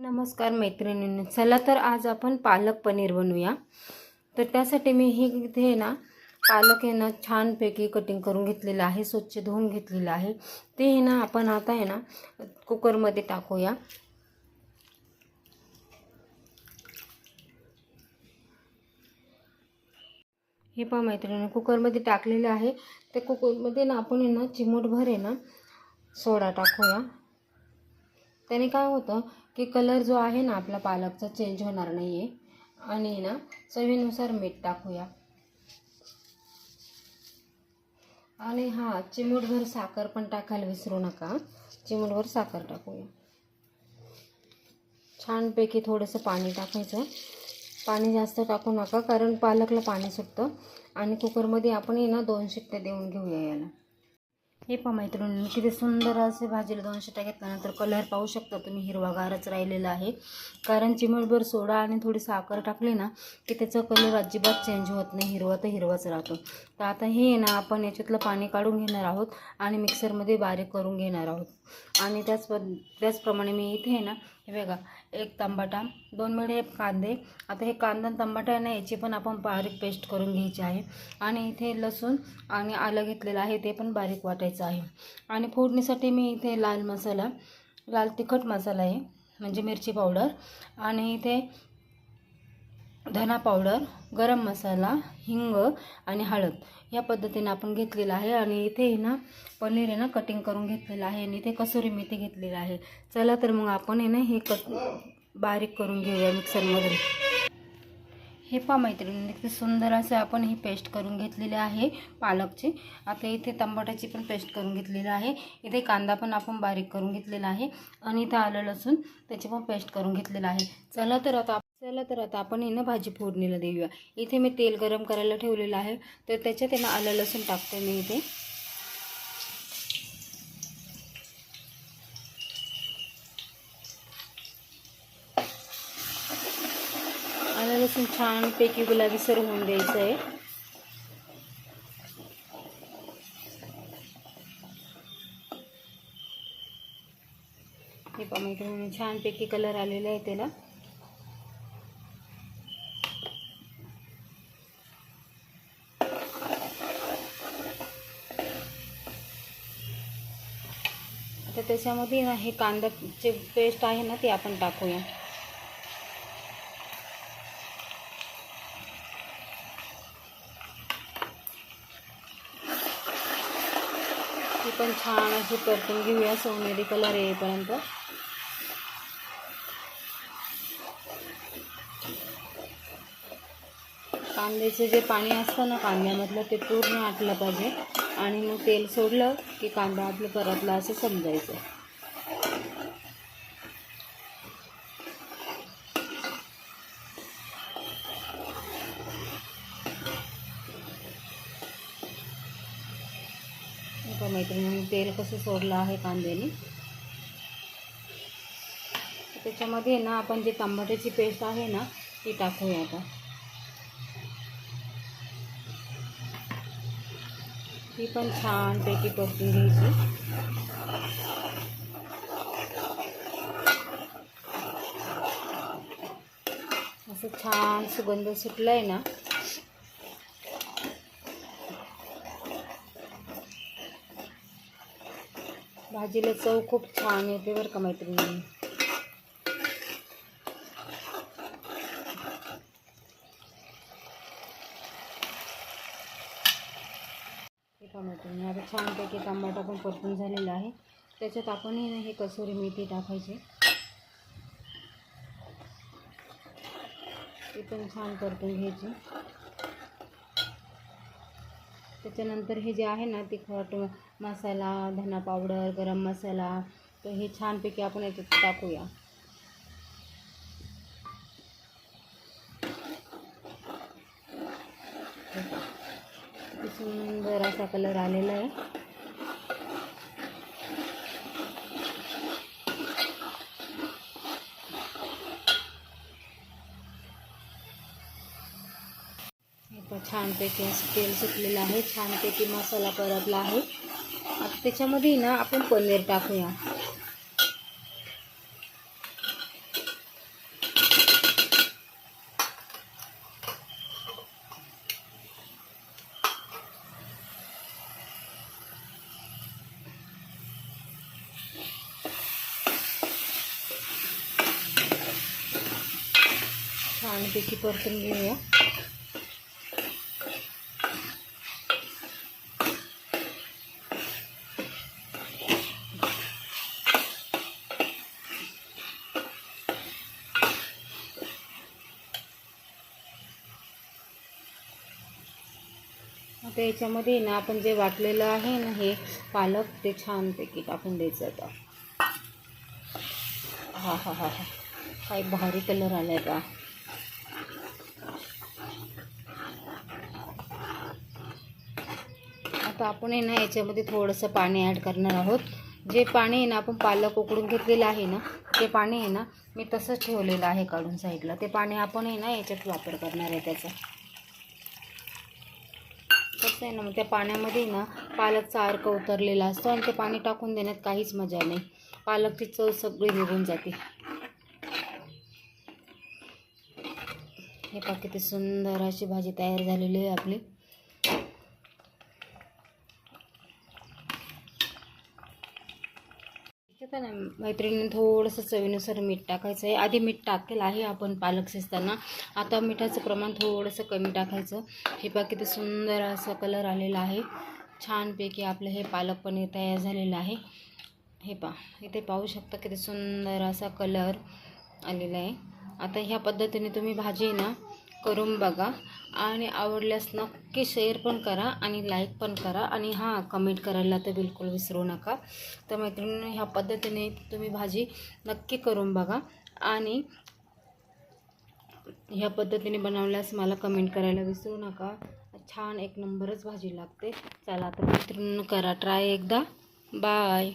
नमस्कार मैत्रिणींनी. चला तर आज आपण पालक पनीर बनवूया. तर त्यासाठी मी हे इथे ना पालक आहे ना छानपैकी कटिंग करून घेतलेलं आहे स्वच्छ धुवून घेतलेलं आहे. ते हे ना आपण आता आहे ना कुकरमध्ये टाकूया. हे पहा मैत्रिणी कुकरमध्ये टाकलेलं आहे. त्या कुकरमध्ये ना आपण आहे ना चिमूटभर आहे ना सोडा टाकूया. त्याने काय होतं की कलर जो आहे ना आपला पालकचा चेंज होणार नाही आहे आणि ना चवीनुसार मीठ टाकूया. आणि हां चिमूटभर साखर पण टाकायला विसरू नका. चिमूटभर साखर टाकूया. छानपैकी थोडंसं पाणी टाकायचं. पाणी जास्त टाकू नका कारण पालकला पाणी सुटतं. आणि कुकरमध्ये आपण आहे ना दोन शिट्ट्या देऊन घेऊया याला. हे पहा मैत्रिणी किती सुंदर असे भाजीला दोन शिट्ट्या घेतल्यानंतर कलर पाहू शकता तुम्ही. हिरवागारच राहिलेला आहे. कारण चिमटभर सोडा आणि थोडी साखर टाकली ना की त्याचा कलर अजिबात चेंज होत नाही. हिरवा तर हिरवाच राहतो. तर आता हे आहे ना आपण याच्यातलं पाणी काढून घेणार आहोत आणि मिक्सरमध्ये बारीक करून घेणार आहोत. आणि त्याच पद त्याचप्रमाणे मी इथे आहे ना हे बघा एक तंबाटा दोन मिळे कांदे. आता हे कांदा तंबाटा आहे ना याची पण आपण बारीक पेस्ट करून घ्यायची आहे. आणि इथे लसूण आणि आलं घेतलेलं आहे ते पण बारीक वाटायचं आहे. आणि फोडणीसाठी मी इथे लाल मसाला लाल तिखट मसाला आहे म्हणजे मिरची पावडर. आणि इथे धना पावडर गरम मसाला हिंग आणि हळद. या पद्धतीने आपण घेतलेलं आहे आणि इथे आहे ना पनीर आहे ना कटिंग करून घेतलेलं आहे आणि इथे कसुरी मेथी घेतलेलं आहे. चला तर मग आपण आहे ना हे कट बारीक करून घेऊया मिक्सरमध्ये हे पहा मैत्रिणी किती सुंदर असं आपण ही पेस्ट करून घेतलेले आहे पालकची. आता इथे तंबाटाची पण पेस्ट करून घेतलेली आहे. इथे कांदा पण आपण बारीक करून घेतलेला आहे आणि इथं आलं लसूण त्याची पण पेस्ट करून घेतलेलं आहे. चला तर आता चला तर आता आपण हिनं भाजी फोडणीला देऊया. इथे मी तेल गरम करायला ठेवलेलं आहे तर त्याच्यात त्यांना आलं लसूण टाकते मी इथे आलं लसूण छानपैकी गुलाबीसर होऊन द्यायचं आहे. हे पहा मैत्रिणी छानपैकी कलर आलेला आहे त्याला. आता त्याच्यामध्ये ना हे कांद्याचे पेस्ट आहे ना ते आपण टाकूया. पण छान अशी परतून घेऊया. सोनेरी कलर येईपर्यंत कांद्याचे जे पाणी असतं ना कांद्यामधलं ते पूर्ण आटलं पाहिजे. आणि मग तेल सोडलं की कांदा आपलं परतला असं समजायचं. आता मैत्रिणी? तेल कसं सोडलं आहे कांद्याने? त्याच्यामध्ये ना आपण जे टमाट्याची पेस्ट आहे ना ती टाकूया आता. ती पण छानपैकी परतून घ्यायची. असं छान सुगंध सुटला आहे ना. भाजीला चव खूप छान येते बरं का, मैत्रिणी? हे मैत्रिणी, आता छानपैकी टमाटा पण परतून झालेला आहे. त्याच्यात आपण हे मेथी पण छान परतून त्याच्यानंतर हे जे आहे ना तिखट मसाला धना पावडर गरम मसाला तर हे छानपैकी आपण याच्यात टाकूया. सुंदर असा कलर आलेला आहे. छानपैकी तेल सुटलेलं आहे. छानपैकी मसाला परतला आहे. आता त्याच्यामध्ये ना आपण पनीर टाकूया. छानपैकी परतून घेऊया. आता याच्यामध्ये ना आपण जे वाटलेलं आहे ना हे पालक ते छानपैकी टाकून द्यायचं आता. हा हा हा हा. काय भारी कलर आला आहे का आता आपण आहे ना याच्यामध्ये थोडंसं पाणी ॲड करणार आहोत. जे पाणी आहे ना आपण पालक उकडून घेतलेलं आहे ना ते पाणी आहे ना मी तसंच ठेवलेलं आहे काढून साईडला ते पाणी आपण आहे ना याच्यात वापर करणार आहे त्याचा. कसं आहे ना मग त्या पाण्यामध्ये ना पालकचा अर्क उतरलेला असतो आणि ते पाणी टाकून देण्यात काहीच मजा नाही. पालकची चव सगळी निघून जाते. हे पहा सुंदर अशी भाजी तयार झालेली आहे आपली. त्याच्यात ना मैत्रिणीने थोडंसं चवीनुसार मीठ टाकायचं आहे. आधी मीठ टाकेल आहे आपण पालक शिजताना. आता मिठाचं प्रमाण थोडंसं कमी टाकायचं. हे पा किती सुंदर असा कलर आलेला आहे. छानपैकी आपलं हे पालक पनीर तयार झालेलं आहे. हे पा इथे पाहू शकता किती सुंदर असा कलर आलेला आहे. आता ह्या पद्धतीने तुम्ही भाजी ना करून बघा. आणि आवडल्यास नक्की शेअर पण करा आणि लाईक पण करा. आणि हां कमेंट करायला तर बिलकुल विसरू नका. तर मैत्रिणी ह्या पद्धतीने तुम्ही भाजी नक्की करून बघा. आणि ह्या पद्धतीने बनवल्यास मला कमेंट करायला विसरू नका. छान एक नंबरच भाजी लागते. चला तर मैत्रिणी करा ट्राय एकदा. बाय